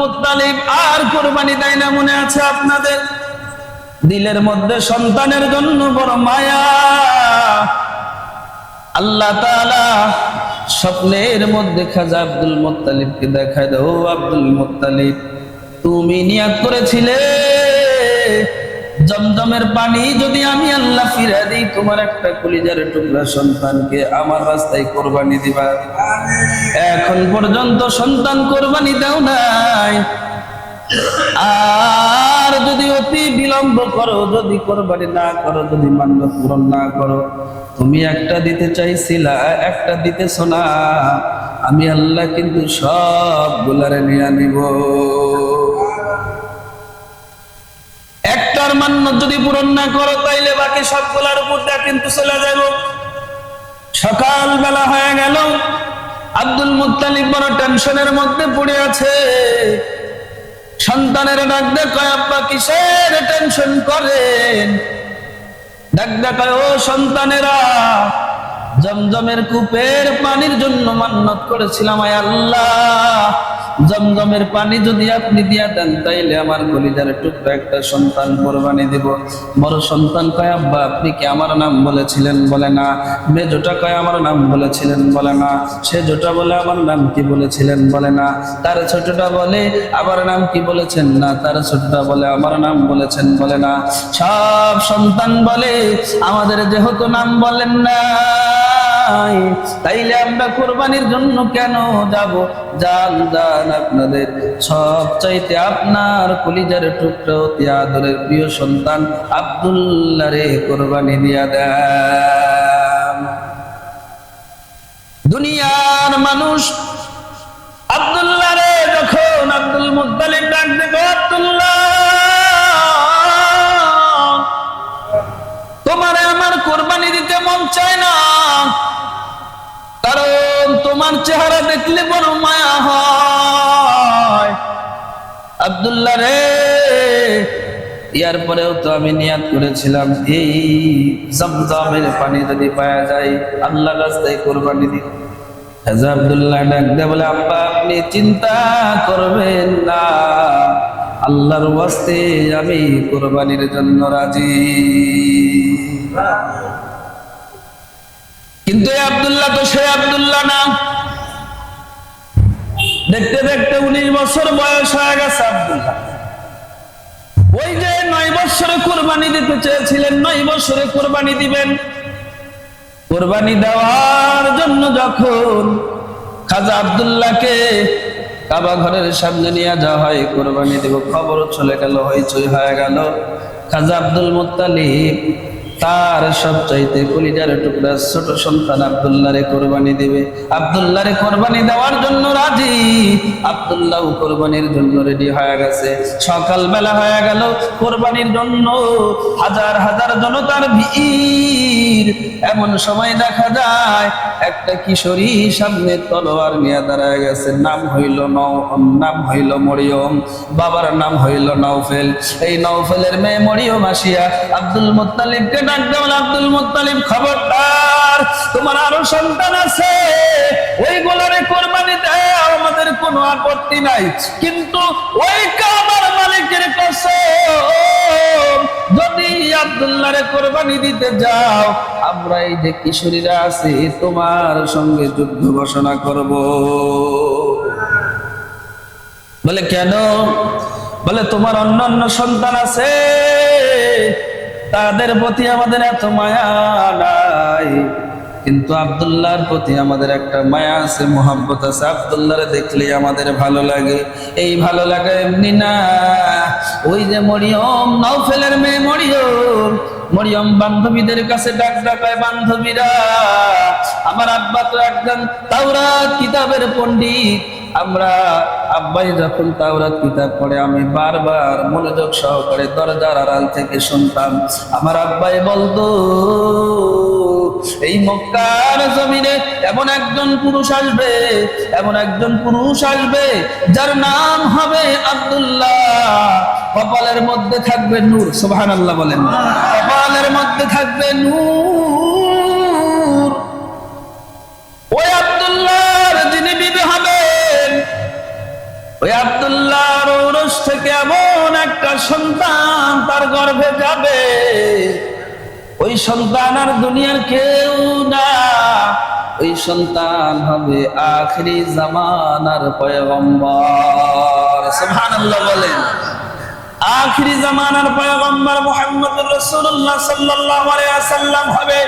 Muttalib আর কোরবানি দেয় না মনে আছে আপনাদের? দিলের মধ্যে সন্তানের জন্য বড় মায়া। আল্লাহ তাআলা স্বপ্নের মধ্যে খাজা আব্দুল মোত্তালিবকে দেখায় দেও, আব্দুল মোত্তালিব, তুমি নিয়াত করেছিলে। জমজমের পানি যদি আমি আল্লাহ ফিরে দিই, তোমার একটা কলিজার টুকরা সন্তানকে আমার রাস্তায় কোরবানি দিবা। এখন পর্যন্ত সন্তান কোরবানি দাও নাই। আর যদি অতি বিলম্ব করো, যদি কোরবানি না করো, যদি মান্য পূরণ না করো, তুমি একটা দিতে চাইছিলা, একটা দিতেছ না। আমি আল্লাহ কিন্তু সব গুলারে নিয়ে নিব। একটার মান্য যদি পূরণ না করো, তাইলে বাকি সবগুলার উপর দিয়ে কিন্তু চলে যাব সকাল বেলা হয়ে গেল। আব্দুল মুত্তালিব বড় টেনশনের মধ্যে পড়ে আছে। সন্তানের ডাক দেখায় আব্বা, কিসের টেনশন করেন? ডাক দেখায় ও সন্তানেরা, জমজমের কূপের পানির জন্য মান্নত করেছিলাম, আয় আল্লাহ। জমজমের পানি যদি আপনি দিয়া দেন, তাইলে আমার কলিজার টুকরা একটা সন্তান কোরবানি দিব। বড় সন্তান কয়, আব্বা, আপনি কি আমার নাম বলেছিলেন? বলে, না। মেজোটা কয়, আমার নাম বলেছিলেন? বলে, না। সে জোটা বলে, আমার নাম কি বলেছিলেন? বলে, না। তার ছোটটা বলে, আমার নাম কি বলেছেন? না, তার ছোটটা বলে, আমার নাম বলেছেন? বলে, না। সব সন্তান বলে, আমাদের যেহেতু নাম বলেন না। নাই। তাইলে আমরা কোরবানির জন্য কেন যাব? জান জান আপনাদের সব চাইতে আপনার কলিজার টুকরো আদরের প্রিয় সন্তান আব্দুল্লাহ রে কোরবানি দিয়া দেন। দুনিয়ার মানুষ আব্দুল্লাহ রে যখন আব্দুল মুত্তালিব তোমার চেহারা দেখলে বড় মায়া হয়। আব্দুল্লাহ রে, ইয়ার পরেও তো আমি নিয়াত করেছিলাম। এই জমজমের পানি যদি পাওয়া যায়, আল্লাহ রাস্তায় কোরবানি দিই আপনি চিন্তা করবেন না। আল্লাহর ওয়াস্তে আমি কোরবানির জন্য রাজি। কিন্তু আব্দুল্লাহ তো সে আব্দুল্লাহ না। দেখতে দেখতে উনিশ বছর বয়স হয়ে গেছে আব্দুল্লাহ। ওই যে নয় বছরে কোরবানি দিতে চেয়েছিলেন, নয় বছরে কোরবানি দিবেন। কোরবানি দেওয়ার জন্য যখন খাজা আব্দুল্লাহকে কাবা ঘরের সামনে নিয়ে যাওয়া হয়, কোরবানি দেব খবর চলে গেল, হইচই হয়ে গেল। খাজা আব্দুল মুত্তালিব তার সব চাইতে কলিজার টুকরা ছোট সন্তান আব্দুল্লাহরে কোরবানি দিবে। আব্দুল্লাহরে কোরবানি দেওয়ার জন্য রাজি? আব্দুল্লাহ কোরবানির জন্য রেডি হয়ে গেছে। সকাল বেলা হয়ে গেল, কোরবানির জন্য হাজার হাজার জনতার ভিড়। এমন সময় দেখা যায়, একটা কিশোরী সামনে তলোয়ার নিয়ে দাঁড়ায় গেছে। নাম হইল নৌ নাম হইল মরিয়ম। বাবার নাম হইল নৌফেল এই নৌফেলের মেয়ে মরিয়ম আসিয়া আব্দুল মুত্তালিবকে ডাক দেওয়াল আব্দুল খবরদার, তোমার আরও সন্তান আছে। কোরবানি দেয় আমাদের কোনো আপত্তি নাই। কিন্তু ওই কাবার মালিকের কসম, যদি কোরবানি দিতে যাও, আমরা এই যে কিশোরীরা আছি, তোমার সঙ্গে যুদ্ধ ঘোষণা করব। বলে কেন? বলে তোমার অন্য অন্য সন্তান আছে। তাদের প্রতি আমাদের এত মায়া নাই। কিন্তু আব্দুল্লাহর প্রতি আমাদের একটা মায়া আছে, মোহাব্বত আছে। আব্দুল্লাহরে দেখলেই আমাদের ভালো লাগে। এই ভালো লাগে এমনি না। ওই যে মরিয়ম নৌফেলের মেয়ে মরিয়ম। মরিয়ম বান্ধবীদের কাছে ডাক ডাকায় বান্ধবীরা। আমার আব্বা তো একজন তাওরাত কিতাবের পণ্ডিত। আমরা আব্বাই যখন তাওরাত কিতাব পড়ে, আমি বারবার মনোযোগ সহকারে দরজার আড়াল থেকে শুনতাম। আমার আব্বাই বলতো, এই মক্কার জমিনে এমন একজন পুরুষ আসবে, এমন একজন পুরুষ আসবে যার নাম হবে আব্দুল্লাহ। কপালের মধ্যে থাকবে নূর সুবহান আল্লাহ বলেন। কপালের মধ্যে থাকবে নূর। সন্তান তার গর্ভে যাবে। ওই সন্তান আর দুনিয়ার কেউ না। ওই সন্তান হবে আখরি জামানার পয়গম্বর। বলেন। আখরি জামানার পয়গম্বর মুহাম্মদুর রাসূলুল্লাহ সাল্লাল্লাহু হবে।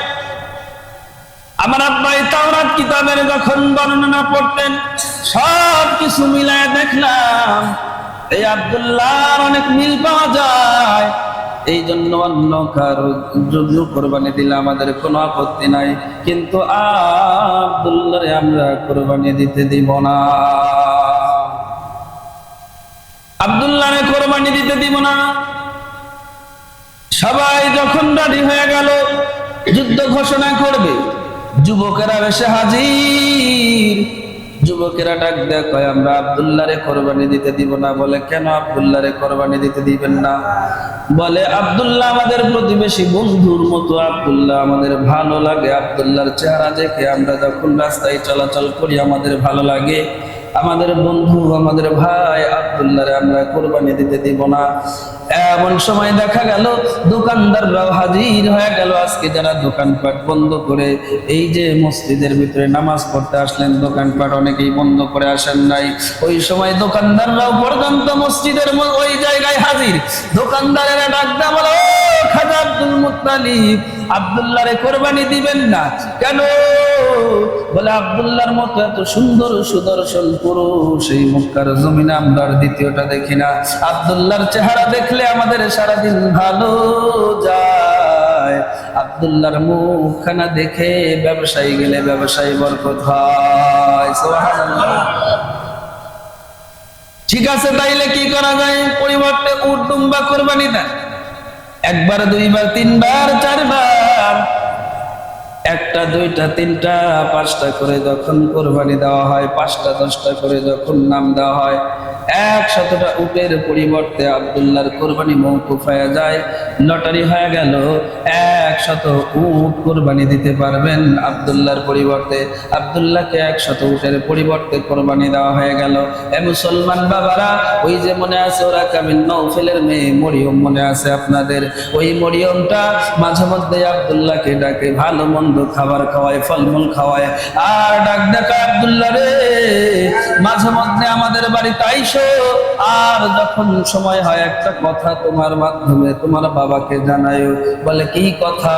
আমার আব্বাই তাওরাত কিতাবের যখন বর্ণনা পড়তেন সব কিছু মিলায় দেখলাম এই আব্দুল্লাহর অনেক মিল পাওয়া যায়। এই জন্য অন্য কারও জন্য কোরবানি দিলে আমাদের কোনো আপত্তি নাই। কিন্তু আব্দুল্লাহরে আমরা কোরবানি দিতে দিব না। আব্দুল্লাহরে কোরবানি দিতে দিব না। সবাই যখন রাডি হয়ে গেল, যুদ্ধ ঘোষণা করবে, যুবকেরা এসে হাজির। যুবকেরা ডাক দেয়, কয়, আমরা আবদুল্লারে কোরবানি দিতে দিব না। বলে, কেন আবদুল্লারে কোরবানি দিতে দিবেন না? বলে, আবদুল্লাহ আমাদের প্রতিবেশী বন্ধুর মতো আবদুল্লাহ, আমাদের ভালো লাগে। আব্দুল্লাহর চেহারা দেখে আমরা যখন রাস্তায় চলাচল করি, আমাদের ভালো লাগে। আমাদের বন্ধু, আমাদের ভাই আব্দুল্লাহরে আমরা কোরবানি দিতে দিব না। এমন সময় দেখা গেল, দোকানদাররাও হাজির হয়ে গেল। আজকে যারা দোকানপাট বন্ধ করে, এই যে মসজিদের ভিতরে নামাজ পড়তে আসলেন, দোকানপাট অনেকেই বন্ধ করে আসেন নাই। ওই সময় দোকানদাররাও পর্যন্ত মসজিদের ওই জায়গায় হাজির। দোকানদারেরা ডাক দেয় বলে, "ও খাজা আব্দুল মুত্তালিব আব্দুল্লাহরে কোরবানি দিবেন না। কেন? বলে আব্দুল্লাহর মতো এত সুন্দর সুদর্শন পুরুষ এই মক্কার জমিনে আমরা দ্বিতীয়টা দেখি না। আব্দুল্লাহর চেহারা দেখলে আমাদের সারাদিন ভালো যায়। আব্দুল্লাহর মুখখানা দেখে ব্যবসায়ী গেলে ব্যবসায়ী বরকত হয়। ঠিক আছে, তাইলে কি করা যায়? পরিবর্তে উট দুম্বা কোরবানি দেন। একবার, দুইবার, তিনবার, চারবার। একটা, দুইটা, তিনটা, পাঁচটা করে যখন কোরবানি দেওয়া হয়, পাঁচটা, দশটা করে যখন নাম দেওয়া হয় একশতটা উটের পরিবর্তে আব্দুল্লাহর কোরবানি মৌকুফ হয়ে যায়। লটারি হয়ে গেল একশত উট কোরবানি দিতে পারবেন আব্দুল্লাহর পরিবর্তে। আব্দুল্লাহকে একশত উটের পরিবর্তে কোরবানি দেওয়া হয়ে গেল। এ মুসলমান বাবারা, ওই যে মনে আছে ওরা কামিন নৌফেলের মেয়ে মরিয়ম মনে আছে আপনাদের। ওই মরিয়মটা মাঝে মধ্যে আব্দুল্লাহকে ডাকে, ভালো মন্দ খাবার খাওয়ায়, ফলমূল খাওয়ায়। আর ডাক ডাকা আব্দুল্লাহ রে, মাঝে মধ্যে আমাদের বাড়িতে আইসো আর যখন সময় হয়, একটা কথা তোমার মাধ্যমে তোমার বাবাকে জানায়ও। বলে, কি কথা?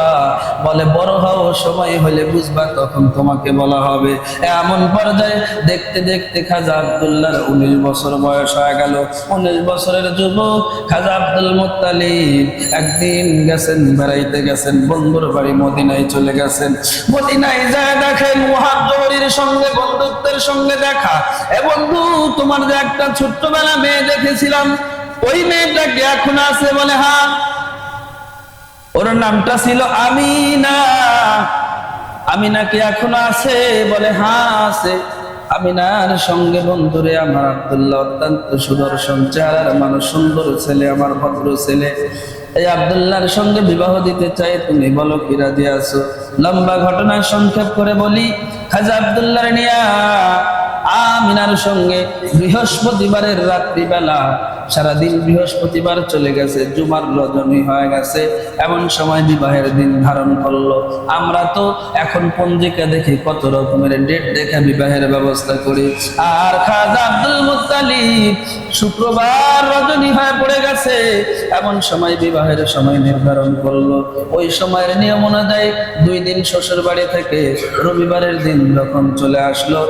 বলে, বড় হও, সময় হলে বুঝবা, তখন তোমাকে বলা হবে। এমন পর্যায়ে দেখতে দেখতে খাজা আব্দুল্লাহর উনিশ বছর বয়স হয়ে গেল। উনিশ বছরের যুবক খাজা আব্দুল মুত্তালিব একদিন গেছেন, বেড়াইতে গেছেন, বন্ধুর বাড়ি মদিনায় চলে গেছেন। মদিনায় যায় দেখেন, মুহাজ্জরির সঙ্গে, বন্ধুত্বের সঙ্গে দেখা। এ বন্ধু, তোমার যে একটা ছোট্টবেলা মেয়ে দেখেছিলাম, ওই মেয়েটা কি এখন আছে বলে হ্যাঁ ওর নামটা ছিল আমিনা আমিনা কি এখনও আছে বলে হ্যাঁ আছে। আমিনার সঙ্গে বন্ধুরে আমার আব্দুল্লাহ অত্যন্ত সুদর্শন চেহারার মানুষ, সুন্দর ছেলে, আমার ভদ্র ছেলে। এই আব্দুল্লাহর সঙ্গে বিবাহ দিতে চাই, তুমি বলো কি রাজি আছো? লম্বা ঘটনা সংক্ষেপ করে বলি খাজা আব্দুল্লাহ নিয়া আমিনার সঙ্গে বৃহস্পতিবারের রাত্রিবেলা, সারাদিন বৃহস্পতিবার চলে গেছে, জুমার রজনী হয়ে গেছে, এমন সময় বিবাহের দিন ধারণ করল। আমরা তো এখন পঞ্জিকা দেখি কত রকমের ডেট দেখে বিবাহের ব্যবস্থা করি। আর খাজা আব্দুল মুত্তালিব শুক্রবার রজনী হয়ে পড়ে গেছে, এমন সময় বিবাহের সময় নির্ধারণ করল। ওই সময়ের নিয়ম অনুযায়ী দুই দিন শ্বশুর বাড়ি থেকে রবিবারের দিন যখন চলে আসলো